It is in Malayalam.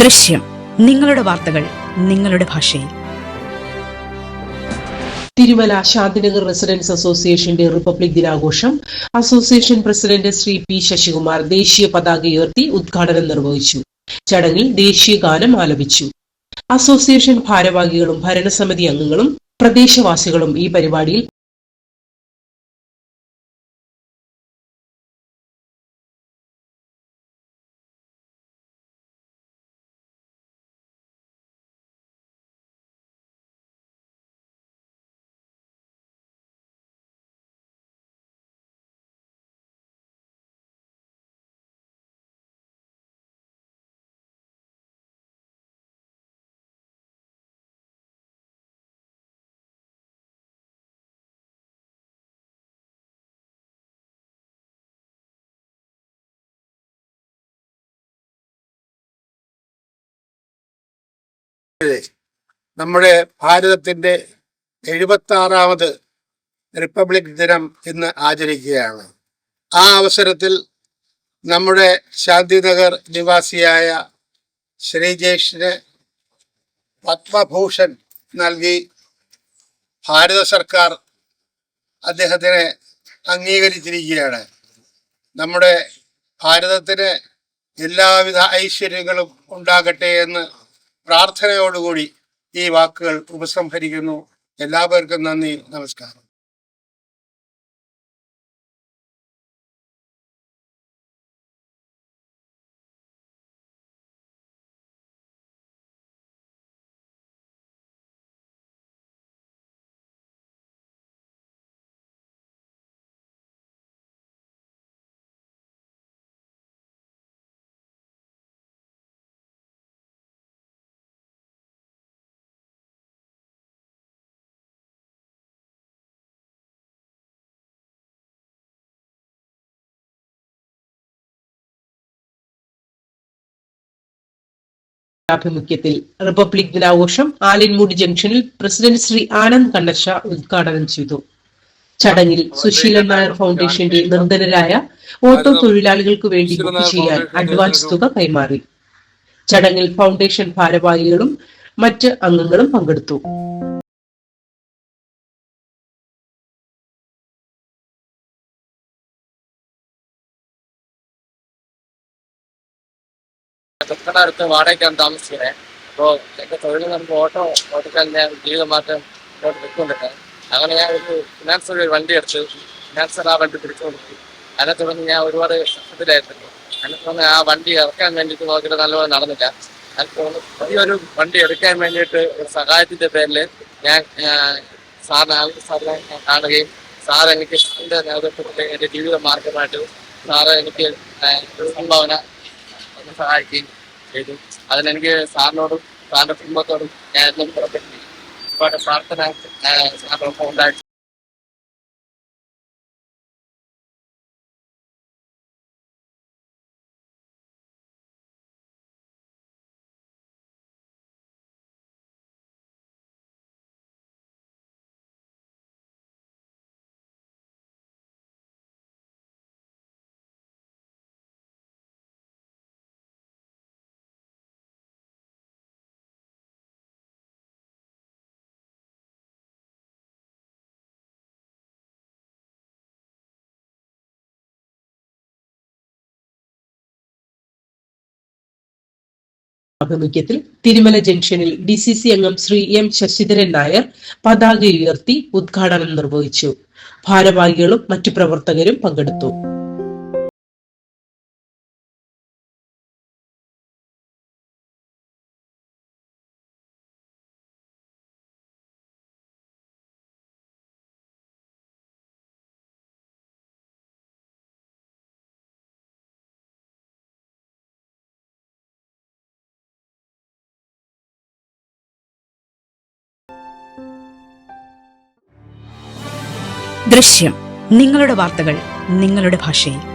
ദൃശ്യം. നിങ്ങളുടെ വാർത്തകൾ നിങ്ങളുടെ ഭാഷയിൽ. തിരുമല ശാന്തിനഗർ റെസിഡൻസ് അസോസിയേഷന്റെ റിപ്പബ്ലിക് ദിനാഘോഷം. Association president Shri P Sasikumar ദേശീയ പതാക ഉയർത്തി ഉദ്ഘാടനം നിർവഹിച്ചു. ചടങ്ങിൽ ദേശീയ ഗാനം ആലപിച്ചു. അസോസിയേഷൻ ഭാരവാഹികളും ഭരണസമിതി അംഗങ്ങളും പ്രദേശവാസികളും ഈ പരിപാടിയിൽ നമ്മുടെ ഭാരതത്തിന്റെ എഴുപത്തി ആറാമത് റിപ്പബ്ലിക് ദിനം ഇന്ന് ആചരിക്കുകയാണ്. ആ അവസരത്തിൽ നമ്മുടെ ശാന്തിനഗർ നിവാസിയായ ശ്രീജേഷിന് പത്മഭൂഷൺ നൽകി ഭാരത സർക്കാർ അദ്ദേഹത്തിനെ അംഗീകരിച്ചിരിക്കുകയാണ്. നമ്മുടെ ഭാരതത്തിന് എല്ലാവിധ ഐശ്വര്യങ്ങളും ഉണ്ടാകട്ടെ എന്ന് പ്രാർത്ഥനയോടുകൂടി ഈ വാക്കുകൾ ഉപസംഹരിക്കുന്നു. എല്ലാവർക്കും നന്ദി നമസ്കാരം. ആഭിമുഖ്യത്തിൽ റിപ്പബ്ലിക് ദിനാഘോഷം ആലിൻമൂട് ജംഗ്ഷനിൽ പ്രസിഡന്റ് ശ്രീ ആനന്ദ് കണ്ണർഷ ഉദ്ഘാടനം ചെയ്തു. ചടങ്ങിൽ സുശീല നായർ ഫൗണ്ടേഷന്റെ നിർധനരായ ഓട്ടോ തൊഴിലാളികൾക്ക് വേണ്ടി ബുക്ക് ചെയ്യാൻ അഡ്വാൻസ് തുക കൈമാറി. ചടങ്ങിൽ ഫൗണ്ടേഷൻ ഭാരവാഹികളും മറ്റ് അംഗങ്ങളും പങ്കെടുത്തു. തൊട്ടടുത്ത അടുത്ത് വാടകയ്ക്കാണ് താമസിക്കുന്നത് അപ്പോൾ എന്റെ തൊഴിൽ നമുക്ക് ഓട്ടോ ഓടിക്കാൻ ഞാൻ ജീവിതമാറ്റം ഇങ്ങോട്ട് വെച്ചുകൊണ്ടിട്ട് അങ്ങനെ ഞാൻ ഒരു ഫിനാൻസർ ഒരു വണ്ടി എടുത്ത് ഫിനാൻസർ ആ വണ്ടി പിടിച്ചുകൊടുത്തു. അതിനെ തുടർന്ന് ഞാൻ ഒരുപാട് കഷ്ടത്തിലായിരുന്നു അതിനെ തുടർന്ന് ആ വണ്ടി ഇറക്കാൻ വേണ്ടിയിട്ട് നോക്കിയിട്ട് നല്ലപോലെ നടന്നില്ല. അതിനെ തുടർന്ന് പുതിയൊരു വണ്ടി എടുക്കാൻ വേണ്ടിയിട്ട് ഒരു സഹായത്തിന്റെ പേരിൽ ഞാൻ സാറിനെ ആദ്യ സാറിനെ ഞാൻ കാണുകയും സാർ എനിക്ക് സാറിന്റെ നേതൃത്വത്തിൽ എന്റെ ജീവിത മാർഗമായിട്ട് സാറ് എനിക്ക് സംഭാവന സഹായിക്കുകയും ചെയ്തു. അതിനെനിക്ക് സാറിനോടും സാറിന്റെ കുടുംബത്തോടും ഞാൻ എന്നും പുറപ്പെട്ടു ഒരുപാട് പ്രാർത്ഥന സാറിനൊപ്പം ഉണ്ടായി. ആഭിമുഖ്യത്തിൽ തിരുമല ജംഗ്ഷനിൽ ഡി സി സി അംഗം ശ്രീ എം ശശിധരൻ നായർ പതാക ഉയർത്തി ഉദ്ഘാടനം നിർവഹിച്ചു. ഭാരവാഹികളും മറ്റു പ്രവർത്തകരും പങ്കെടുത്തു. ദൃശ്യം നിങ്ങളുടെ വാർത്തകൾ നിങ്ങളുടെ ഭാഷയിൽ.